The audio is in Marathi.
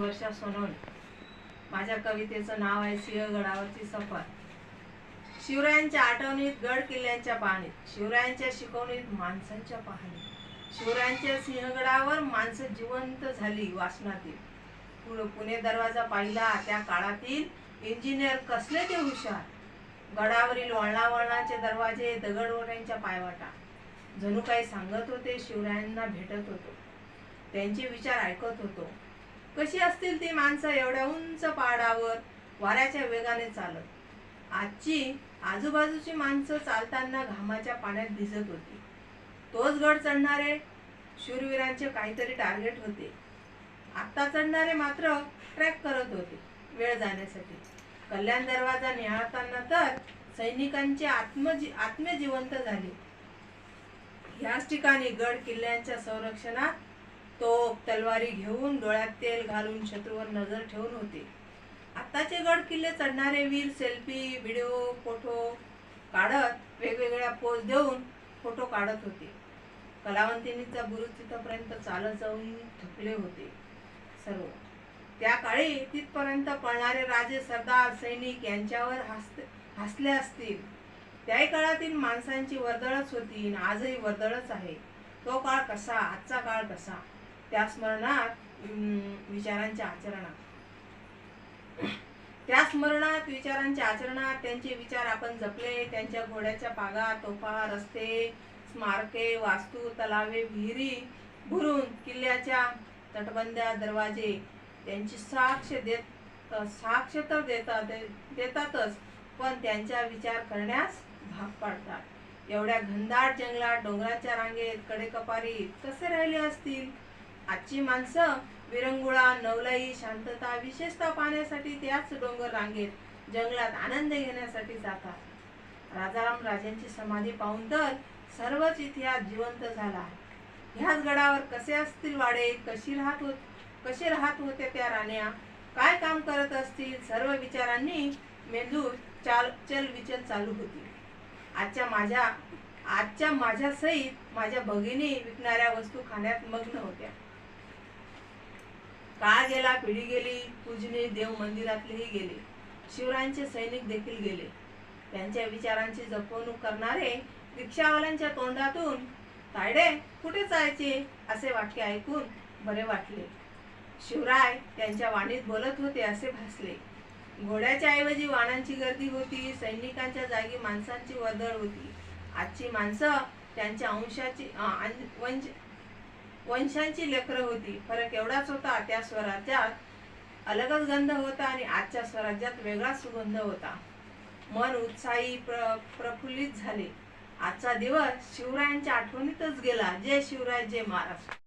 वर्षा सोनवणे माझ्या कवितेचं नाव आहे सिंहगडावरची सफर. शिवरायांच्या आठवणीत गड किल्ल्यांच्या पाहणीत शिवरायांच्या शिकवणीत माणसांच्या पाहणीत. शिवरायांच्या सिंहगडावर माणसं जिवंत झाली वासनातील. पुढं पुणे दरवाजा पाहिला त्या काळातील इंजिनियर कसले ते हुशार. गडावरील वळणावळणाचे दरवाजे दगडवट्यांच्या पायवाटा. जणू काही सांगत होते शिवरायांना भेटत होतो. त्यांचे विचार ऐकत होतो. कशी असतील ती माणसं एवढ्या उंच पहाडावर वाऱ्याच्या वेगाने चालत. आजची आजूबाजूची माणसं चालताना घामाच्या पाण्यात भिजत होती. तोच गड चढणारे शूरवीरांचे काहीतरी टार्गेट होते. आत्ता चढणारे मात्र ट्रॅक करत होते वेळ जाण्यासाठी. कल्याण दरवाजा निहाळताना तर सैनिकांचे आत्मजी आत्मे जिवंत झाले. ह्याच ठिकाणी गड किल्ल्यांच्या संरक्षणात तो तलवारी घेऊन डोळ्यात तेल घालून शत्रूवर नजर ठेवून होते. आत्ताचे गड किल्ले चढणारे वीर सेल्फी व्हिडिओ फोटो काढत वेगवेगळ्या पोज देऊन फोटो काढत होते. कलावंतिनीचा बुरुज तिथपर्यंत चालत जाऊन थकले होते सर्व. त्या काळी तिथपर्यंत पळणारे राजे सरदार सैनिक यांच्यावर हसते हसले असतील. त्याही काळातील माणसांची वर्दळच होती आणि आजही वर्दळच आहे. तो काळ कसा आजचा काळ कसा? त्या स्मरणात विचारांच्या आचरणात. त्या स्मरणात विचारांच्या आचरणात त्यांचे विचार आपण जपले त्यांच्या घोड्याच्या पागा तोफा रस्ते स्मारके वास्तू तलावे विहिरी भरून किल्ल्याच्या तटबंद्या दरवाजे त्यांची साक्ष देत साक्ष तर देतात देतातच पण त्यांचा विचार करण्यास भाग पाडतात. एवढ्या घनदाट जंगलात डोंगराच्या रांगेत कडेकपारी कसे राहिले असतील? आजची माणसं विरंगुळा नवलाई शांतता विशेषता पाहण्यासाठी त्याच डोंगर रांगेत जंगलात आनंद घेण्यासाठी जातात. राजाराम राजांची समाधी पाहून तर सर्वच इतिहास जिवंत झाला. आहे ह्याच गडावर कसे असतील वाडे कशी राहत होत कसे राहत होते त्या राण्या काय काम करत असतील सर्व विचारांनी मेंदू चाल चल विचल चालू होती. आजच्या माझ्या आजच्या माझ्या सहित माझ्या भगिनी विकणाऱ्या वस्तू खाण्यात मग्न होत्या. काळ गेला पिढी गेली पूजने देव मंदिरातलेही गेले. शिवरायांचे सैनिक देखील गेले. त्यांच्या विचारांची जपवणूक करणारे रिक्षावाल्यांच्या तोंडातून तायडे कुठे जायचे असे वाक्य ऐकून बरे वाटले. शिवराय त्यांच्या वाणीत बोलत होते असे भासले. घोड्याच्या ऐवजी वाणांची गर्दी होती सैनिकांच्या जागी माणसांची वर्दळ होती. आजची माणसं त्यांच्या अंशाची अं, वंश वंशांची लेकरं होती. फरक एवढाच होता त्या स्वराज्यात अलगच गंध होता आणि आजच्या स्वराज्यात वेगळाच सुगंध होता. मन उत्साही प्र प्रफुल्लित झाले. आजचा दिवस शिवरायांच्या आठवणीतच गेला. जय शिवराय जय महाराष्ट्र.